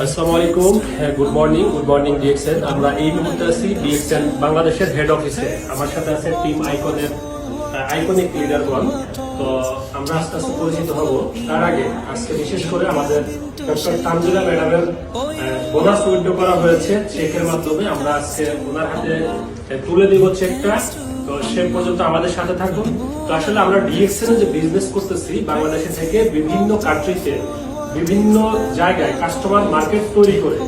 আলাইকুম। Good morning good morning DXN আমরা এই মুহূর্তে আছি ডিএক্সএন বাংলাদেশের হেড অফিসে আমার সাথে আছে টিম আইকনের আইকনিক লিডার ওয়ান তো আমরা আস্তে আস্তে পরিচিত হব। তার আগে আজকে বিশেষ করে আমাদের ডক্টর ম্যাডামের বোনাস উইন্ডো করা হয়েছে। চেকের মাধ্যমে আমরা আজকে ওনার হাতে তুলে দিব চেকটা তো সে পর্যন্ত আমাদের সাথে থাকুন। তো আসলে আমরা ডিএক্সএন যে বিজনেস করতেছি, বাংলাদেশে থেকে বিভিন্ন কান্ট্রিতে বিভিন্ন জায়গায় কাস্টমার মার্কেট তৈরি করে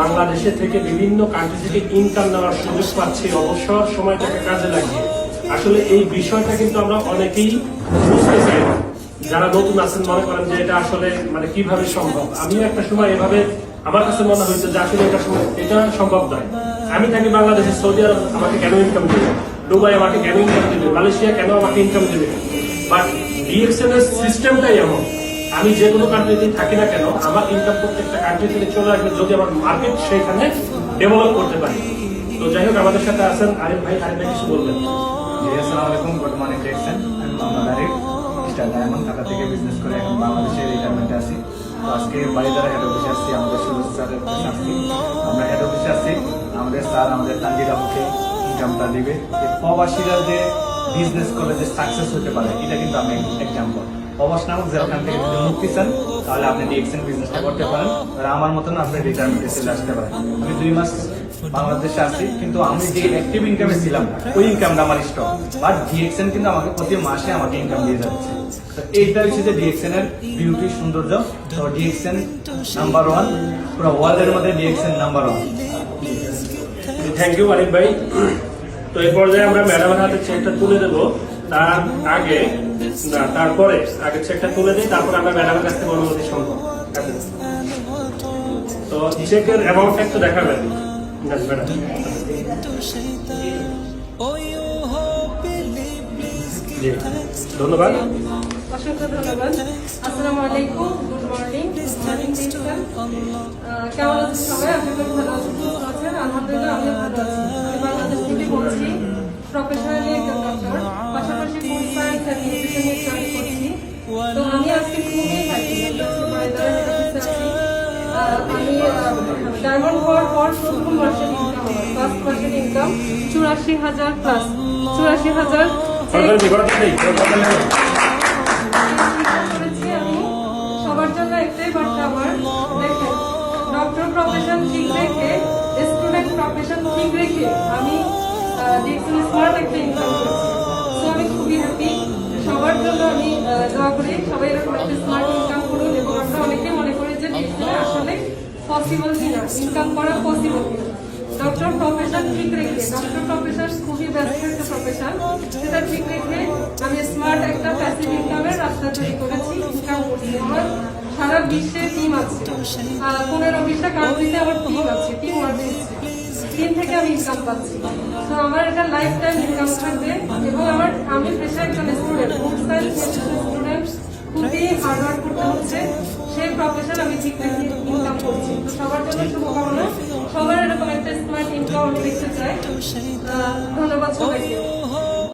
বাংলাদেশে থেকে বিভিন্ন কান্ট্রি থেকে ইনকাম নেওয়ার সুযোগ পাচ্ছি অবসর সময়টাকে কাজে লাগিয়ে। আসলে এই বিষয়টা কিন্তু আমরা অনেকেই বুঝতে চাই। যারা নতুন আছেন, মনে করেন যে এটা আসলে মানে কীভাবে সম্ভব? আমিও একটা সময় এভাবে আমার কাছে মনে হয়েছে যে আসলে এটা এটা সম্ভব নয়। আমি থাকি বাংলাদেশে, সৌদি আরব আমাকে কেন ইনকাম দেবে? দুবাই আমাকে কেন ইনকাম দেবে? মালয়েশিয়া কেন আমাকে ইনকাম দেবে? বাট ডিএক্সএল এর সিস্টেমটাই এমন। আমি যে কোনো কান্ট্রিতে থাকি না কেন, আমার ইনকাম প্রত্যেকটা কান্ট্রি থেকে চলে আসবে যদি আমার মার্কেট সেখানে ডেভেলপ করতে পারি। তো যাই হোক, আমাদের সাথে আছেন আরিফ ভাই। আরিফ ভাই, কিছু বলবেন? আমরা স্যার আমাদের দিবে। প্রবাসীরা যে বিজনেস করলে যে সাকসেস হতে পারে, এটা কিন্তু আমি এক্সাম্পল প্রবাস নামক যে থেকে যদি মুক্তি চান, তাহলে আপনি ডিএক্সএন বিজনেসটা করতে পারেন। আর আমার মতন আপনি রিটায়ারমেন্টে চলে আসতে পারেন। আমি দুই মাস বাংলাদেশে আছি, কিন্তু আমি যে অ্যাক্টিভ ইনকামে ছিলাম, ওই ইনকামটা আমার স্টক বাট ডিএক্সএন কিন্তু আমাকে প্রতি মাসে আমাকে ইনকাম দিয়ে যাচ্ছে। তো এইটা হচ্ছে যে ডিএক্সএন এর বিউটি সৌন্দর্য। তো ডিএক্সএন নাম্বার ওয়ান পুরো ওয়ার্ল্ডের মধ্যে DXN number one thank you Arif ভাই। তো এই পর্যায়ে আমরা ম্যাডামের হাতে চেকটা তুলে দেব। তার আগে, না, তারপরে, আগে চেকটা তুলে দিই, তারপর আমরা ম্যাডামের কাছ থেকে অনুমতি সম্ভব তো চেকের অ্যামাউন্টটা একটু দেখাবেন। ম্যাডাম ধন্যবাদ। অসংখ্য ধন্যবাদ। আসসালামু আলাইকুম, গুড মর্নিং। কেমন আছেন সবাই? করি ভালো আছেন আলহামদুলিল্লাহ আমি বাংলাদেশ থেকে বলছি প্রফেশনালি একজন ডক্টর ডায়মন্ড হওয়ার পর চুরাশি হাজার চুরাশি হাজার সবার জন্য একটাই বার্তা আমার দেখেন ডক্টর প্রফেশন ঠিক রেখে স্টুডেন্ট প্রফেশন ঠিক রেখে আমি ডিএক্সএল স্মার্ট একটা ইনকাম জন্য আমি দোয়া করি। সবাই এরকম একটা স্মার্ট ইনকাম করুন এবং আমরা অনেকে মনে করি যে ডিএক্সএল আসলে পসিবল কিনা। ইনকাম করা পসিবল ডক্টর প্রফেশন ঠিক রেখে ডক্টর প্রফেশন খুবই ব্যস্ত একটা প্রফেশন সেটা ঠিক রেখে আমি স্মার্ট একটা প্যাসিভ ইনকামের রাস্তা তৈরি করেছি ইনকাম করছি। আমার সারা বিশ্বে টিম আছে। পনেরো বিশটা কান্ট্রিতে আমার টিম আছে টিম ওয়ার্ক টিম থেকে আমি ইনকাম পাচ্ছি। তো আমার এটা লাইফ টাইম ইনকাম থাকবে এবং আমার, আমি পেশা একজন স্টুডেন্ট হার্ড করতে হচ্ছে। সেই প্রফেশন আমি ঠিক করছি। সবার জন্য শুভকামনা। সবার এরকম একটা স্মার্ট ইনকাম আমি দেখতে চাই। ধন্যবাদ সবাইকে।